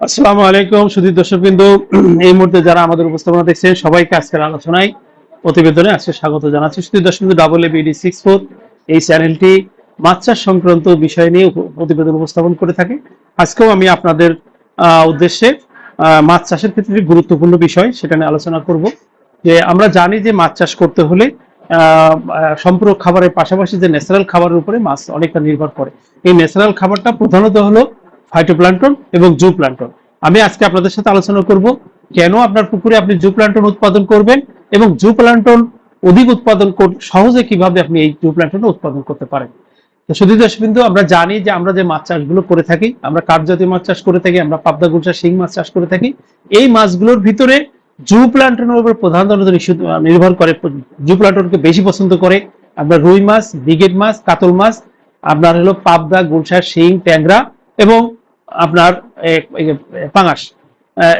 আসসালামু আলাইকুম সুধীর দর্শক কিন্তু এই মুহূর্তে যারা আমাদের উপস্থাপনা দেখছেন, সবাইকে আজকের আলোচনায়, প্রতিবেদনে আজকে স্বাগত জানাচ্ছি। সুধীর দর্শক ডাবল বিডি সিক্স ফোর এই চ্যানেলটি মাছ চাষ সংক্রান্ত বিষয় নিয়ে প্রতিবেদন উপস্থাপন করে থাকে। আজকেও আমি আপনাদের উদ্দেশ্যে মাছ চাষের ক্ষেত্রে গুরুত্বপূর্ণ বিষয় সেটা নিয়ে আলোচনা করব। যে আমরা জানি যে মাছ চাষ করতে হলে সম্পূরক খাবারের পাশাপাশি যে ন্যাচারাল খাবারের উপরে মাছ অনেকটা নির্ভর করে। এই ন্যাচারাল খাবারটা প্রধানত হলো ফাইটোপ্লান্টন এবং জু প্লান্টন আমি আজকে আপনাদের সাথে আলোচনা করব কেন আপনার পুকুরে আপনি জু প্লান্টন উৎপাদন করবেন এবং জু প্লান্টন অধিক উৎপাদন সহজে কীভাবে আপনি এই জু প্লান্টন উৎপাদন করতে পারেন। শুধু দর্শকবিন্দু, আমরা জানি যে আমরা যে মাছ চাষগুলো করে থাকি, আমরা কাঠ জাতীয় মাছ চাষ করে থাকি, আমরা পাবদা গুলশা শিং মাছ চাষ করে থাকি, এই মাছগুলোর ভিতরে জু প্লান্টনের উপর প্রধানত নির্ভর করে জু প্লান্টনকে বেশি পছন্দ করে। আপনার রুই মাছ ব্রিগেড মাছ, কাতল মাছ, আপনার হলো পাবদা, গুলশা, শিং, ট্যাংরা এবং আপনার পাঙাশ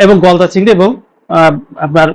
এবং গলদা চিংড়ি এবং আপনার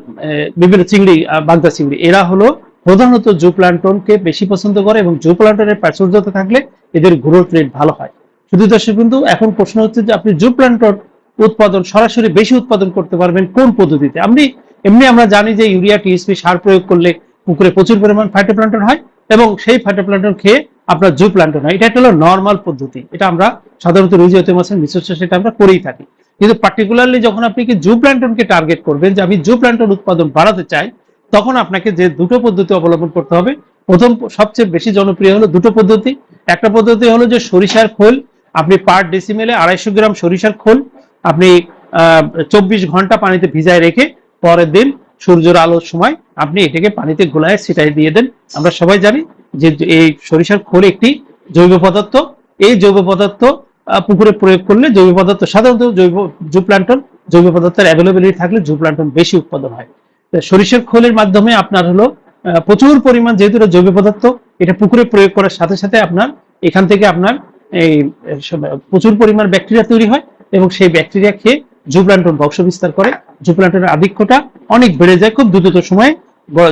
বিভিন্ন চিংড়ি বাগদা চিংড়ি। এরা হলো প্রধানত জু প্লান্টনকে বেশি পছন্দ করে এবং জু প্লান্টনের প্রাচুর্যতা থাকলে এদের গ্রোথ রেট ভালো হয়। শুধু দর্শক কিন্তু এখন প্রশ্ন হচ্ছে যে আপনি জু প্লান্টন উৎপাদন সরাসরি বেশি উৎপাদন করতে পারবেন কোন পদ্ধতিতে? আপনি এমনি আমরা জানি যে ইউরিয়া, টিএসপি সার প্রয়োগ করলে পুকুরে প্রচুর পরিমাণ ফাইটোপ্লান্টন হয় এবং সেই ফাইটোপ্লান্টন খেয়ে আপনার জু প্লান্টন হয় এটা একটা হলো নর্মাল পদ্ধতি। এটা আমরা সাধারণত রুই জাতীয় মাছের মিশ্র এটা আমরা করেই থাকি। কিন্তু পার্টিকুলারলি যখন আপনি কি জু প্লান্টনকে টার্গেট করবেন, যে আমি জু প্লান্টন উৎপাদন বাড়াতে চাই, তখন আপনাকে যে দুটো পদ্ধতি অবলম্বন করতে হবে। প্রথম সবচেয়ে বেশি জনপ্রিয় হলো দুটো পদ্ধতি। একটা পদ্ধতি হলো যে সরিষার খোল, আপনি পার ডেসিমেলে আড়াইশো গ্রাম সরিষার খোল, আপনি চব্বিশ ঘণ্টা পানিতে ভিজায় রেখে পরের দিন সূর্যের আলোর সময় আপনি এটাকে পানিতে গোলায় ছিটাই দিয়ে দেন। আমরা সবাই জানি যে এই সরিষার খোল একটি জৈব পদার্থ, এই জৈব পদার্থ পুকুরে প্রয়োগ করলে জৈব পদার্থ, সাধারণত জৈব জু প্লান্টন জৈব পদার্থের অ্যাভেলেবিলিটি থাকলে জু প্লান্টন বেশি উৎপাদন হয়। সরিষার খোলের মাধ্যমে আপনার হলো প্রচুর পরিমাণ যেহেতু এটা জৈব পদার্থ, এটা পুকুরে প্রয়োগ করার সাথে সাথে আপনার, এখান থেকে আপনার এই প্রচুর পরিমাণ ব্যাকটেরিয়া তৈরি হয় এবং সেই ব্যাকটেরিয়া খেয়ে জুপ্লান্টন বংশ বিস্তার করে। জুপ্লান্টনের আধিক্যটা অনেক বেড়ে যায়, খুব দ্রুত সময়ে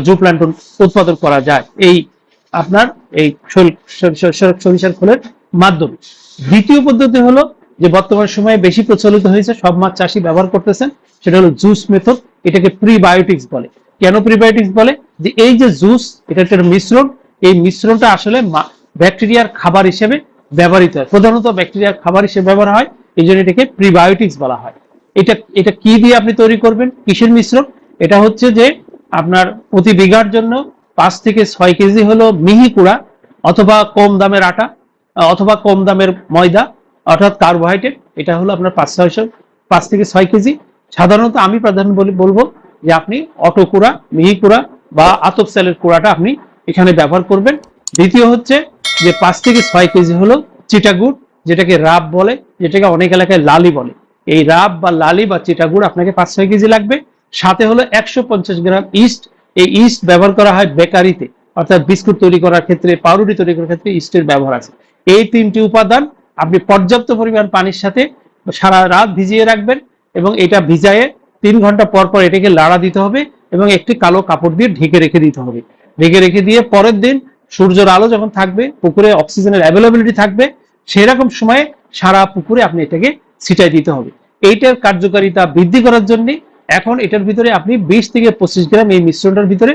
জুপ্লান্টন উৎপাদন করা যায়। এই আপনার এই সরি- সরি- সরি- সরিষার খোলের মাধ্যমে। দ্বিতীয় পদ্ধতি হলো যে বর্তমান সময়ে বেশি প্রচলিত হয়েছে, সব মাছ চাষি ব্যবহার করতেছেন, সেটা হলো জুস মেথড এটাকে প্রিবায়োটিক্স বলে। কেন প্রিবায়োটিক্স বলে? যে এই যে জুস এটা একটা মিশ্রণ, এই মিশ্রণটা আসলে ব্যাকটেরিয়ার খাবার হিসেবে ব্যবহৃত হয়। প্রধানত ব্যাকটেরিয়ার খাবার হিসেবে ব্যবহার হয় এই জন্য এটাকে প্রিবায়োটিক্স বলা হয়। এটা এটা কি দিয়ে আপনি তৈরি করবেন? কিসের মিশ্রণ? এটা হচ্ছে যে আপনার প্রতি বিঘার জন্য পাঁচ থেকে ছয় কেজি হলো মিহি কুড়া অথবা কম দামের আটা অথবা কম দামের ময়দা, অর্থাৎ কার্বোহাইড্রেট, এটা হলো আপনার পাঁচ ছয়শো পাঁচ থেকে ছয় কেজি। সাধারণত আমি প্রাধান্য বলি বলব যে আপনি অটো কুড়া, মিহি কুড়া বা আতপ চালের কুড়াটা আপনি এখানে ব্যবহার করবেন। দ্বিতীয় হচ্ছে যে পাঁচ থেকে ছয় কেজি হলো চিটাগুড়, যেটাকে রাব বলে, যেটাকে অনেক এলাকায় লালি বলে। এই রাব বা লালি বা চিটাগুড় আপনাকে পাঁচ ছয় কেজি লাগবে। সাথে হলো একশো পঞ্চাশ গ্রাম ইস্ট এই ইস্ট ব্যবহার করা হয় বেকারিতে, অর্থাৎ বিস্কুট তৈরি করার ক্ষেত্রে, পাউরুটি তৈরি করার ক্ষেত্রে ইস্টের ব্যবহার আছে। এই তিনটি উপাদান আপনি পর্যাপ্ত পরিমাণ পানির সাথে সারা রাত ভিজিয়ে রাখবেন এবং এটা ভিজায়ে তিন ঘণ্টা পর পর এটাকে লাড়া দিতে হবে এবং একটি কালো কাপড় দিয়ে ঢেকে রেখে দিতে হবে। ঢেকে রেখে দিয়ে পরের দিন সূর্যের আলো যখন থাকবে, পুকুরে অক্সিজেনের অ্যাভেলেবিলিটি থাকবে, সেরকম সময়ে সারা পুকুরে আপনি এটাকে ছিটাই দিতে হবে। এইটার কার্যকারিতা বৃদ্ধি করার জন্য এখন এটার ভিতরে আপনি বিশ থেকে পঁচিশ গ্রাম এই মিশ্রণটার ভিতরে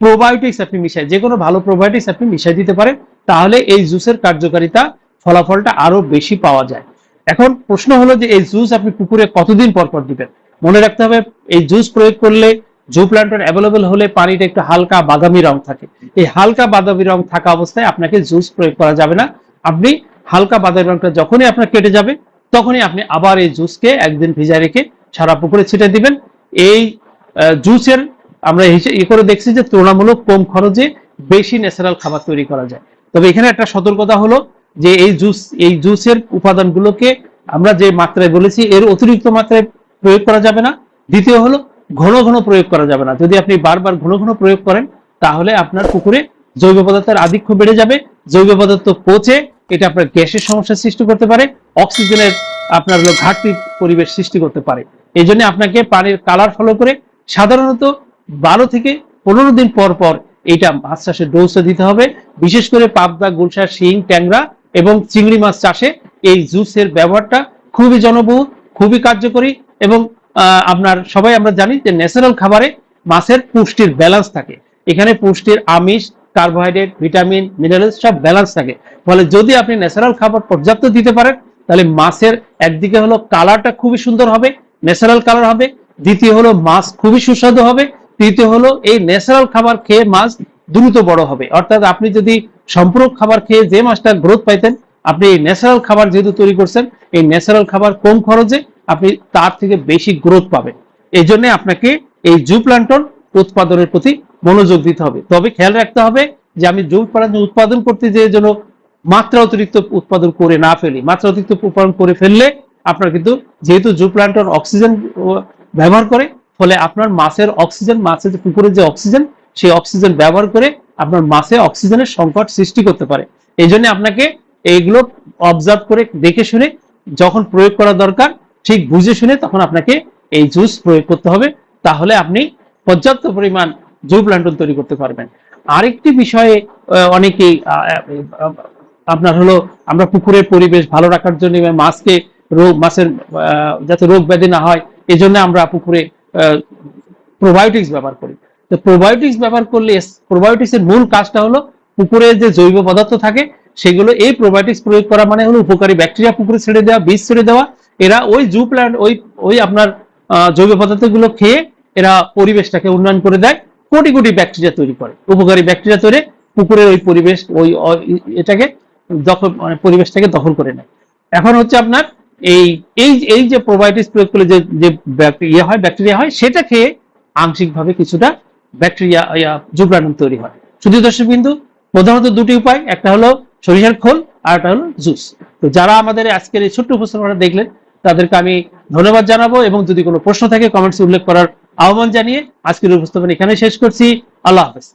প্রোবায়োটিক্স আপনি মিশাই, যে কোনো ভালো প্রোবায়োটিক্স আপনি মিশাই দিতে পারেন, তাহলে এই জুসের কার্যকারিতা ফলাফলটা আরও বেশি পাওয়া যায়। এখন প্রশ্ন হলো যে এই জুস আপনি পুকুরে কতদিন পর পর দিবেন? মনে রাখতে হবে, এই জুস প্রয়োগ করলে জু প্লান্টন অ্যাভেলেবল হলে পানিটা একটু হালকা বাদামি রং থাকে। এই হালকা বাদামি রং থাকা অবস্থায় আপনাকে জুস প্রয়োগ করা যাবে না। আপনি হালকা বাদামি রংটা যখনই আপনার কেটে যাবে, তখনই আপনি আবার এই জুসকে একদিন ভিজায় রেখে সারা পুকুরে ছিটে দিবেন। এই জুসের আমরা ই করে দেখছি যে তুলনামূলক কম খরচে বেশি ন্যাচারাল খাবার তৈরি করা যায়। তবে এখানে একটা সতর্কতা হলো যে এই জুস এই জুসের উপাদানগুলোকে আমরা যে মাত্রায় বলেছি, এর অতিরিক্ত মাত্রায় প্রয়োগ করা যাবে না। দ্বিতীয় হলো ঘন ঘন প্রয়োগ করা যাবে না। যদি আপনি বারবার ঘন ঘন প্রয়োগ করেন, তাহলে আপনার পুকুরে জৈব পদার্থের আধিক্য বেড়ে যাবে। জৈব পদার্থ পচে এটা আপনার গ্যাসের সমস্যার সৃষ্টি করতে পারে, অক্সিজেনের আপনার ঘাটতি পরিবেশ সৃষ্টি করতে পারে। এই জন্য আপনাকে পানির কালার ফলো করে সাধারণত বারো থেকে পনেরো দিন পর পর এইটা মাছ চাষের ডোজটা দিতে হবে। বিশেষ করে পাবদা গুলশা শিং, ট্যাংরা এবং চিংড়ি মাছ চাষে এই জুসের ব্যবহারটা খুবই জনবহুল, খুবই কার্যকরী এবং আপনার সবাই আমরা জানি যে ন্যাচারাল খাবারে মাছের পুষ্টির ব্যালেন্স থাকে। এখানে পুষ্টির আমিষ কার্বোহাইড্রেট ভিটামিন মিনারেলস সব ব্যালেন্স থাকে। ফলে যদি আপনি ন্যাচারাল খাবার পর্যাপ্ত দিতে পারেন, তাহলে মাছের একদিকে হলো কালারটা খুবই সুন্দর হবে ন্যাচারাল কালার হবে, দ্বিতীয় হলো মাছ খুবই সুস্বাদু হবে, তৃতীয় হলো এই ন্যাচারাল খাবার খেয়ে মাছ দ্রুত বড় হবে। অর্থাৎ আপনি যদি সম্পূরক খাবার খেয়ে যে মাছটা গ্রোথ পাইতেন, আপনি এই ন্যাচারাল খাবার যেহেতু তৈরি করছেন, এই ন্যাচারাল খাবার কম খরচে আপনি তার থেকে বেশি গ্রোথ পাবেন। এই জন্য আপনাকে এই জু প্লান্টন উৎপাদনের প্রতি মনোযোগ দিতে হবে। তবে খেয়াল রাখতে হবে যে আমি জু প্লান্টন উৎপাদন করতে যে যেন মাত্রা অতিরিক্ত উৎপাদন করে না ফেলি। মাত্রা অতিরিক্ত উৎপাদন করে ফেললে আপনার কিন্তু যেহেতু জু প্লান্টন অক্সিজেন ব্যবহার করে, ফলে আপনার মাছের অক্সিজেন, মাছের পুকুরের যে অক্সিজেন, সেই অক্সিজেন ব্যবহার করে আপনার মাছে অক্সিজেনের সংকট সৃষ্টি করতে পারে। এই জন্য আপনাকে এইগুলো অবজার্ভ করে দেখে শুনে যখন প্রয়োগ করা দরকার, ঠিক বুঝে শুনে তখন আপনাকে এই জুস প্রয়োগ করতে হবে। তাহলে আপনি পর্যাপ্ত পরিমাণ জু প্লান্টন তৈরি করতে পারবেন। আরেকটি বিষয়ে অনেকেই আপনার হলো আমরা পুকুরের পরিবেশ ভালো রাখার জন্য মাছকে রোগ, মাছের যাতে রোগ ব্যাধি না হয় এই জন্য আমরা পুকুরে প্রোবায়োটিক্স ব্যবহার করি। তো প্রোবায়োটিক্স ব্যবহার করলে প্রোবায়োটিক্স এর মূল কাজটা হলো পুকুরে যে জৈব পদার্থ থাকে, সেগুলো এই প্রোবায়োটিক্স প্রয়োগ করা মানে হলো উপকারী ব্যাকটেরিয়া পুকুরে ছেড়ে দেওয়া, বীজ ছেড়ে দেওয়া। এরা ওই জু প্ল্যান্ট ওই ওই আপনার জৈব পদার্থগুলো খেয়ে এরা পরিবেশটাকে উন্নয়ন করে দেয়, কোটি কোটি ব্যাকটেরিয়া তৈরি করে। উপকারী ব্যাকটেরিয়া তৈরি, পুকুরের ওই পরিবেশ ওই, এটাকে দখল মানে পরিবেশটাকে দখল করে নেয়। এখন হচ্ছে আপনার এই এই এই যে প্রোবায়োটিক্স প্রয়োগ করলে যে যে ইয়ে হয় ব্যাকটেরিয়া হয়, সেটা খেয়ে আংশিকভাবে কিছুটা ব্যাকটেরিয়া জুপ্রাণন তৈরি হয়। শুধু দর্শক বিন্দু প্রধানত দুটি উপায়, একটা হলো সরিষার খোল আর একটা হলো জুস। তো যারা আমাদের আজকের এই ছোট্ট উপস্থাপনা দেখলেন, তাদেরকে আমি ধন্যবাদ জানাব এবং যদি কোনো প্রশ্ন থাকে কমেন্টসে উল্লেখ করার আহ্বান জানিয়ে আজকের উপস্থাপনা এখানে শেষ করছি। আল্লাহ হাফেজ।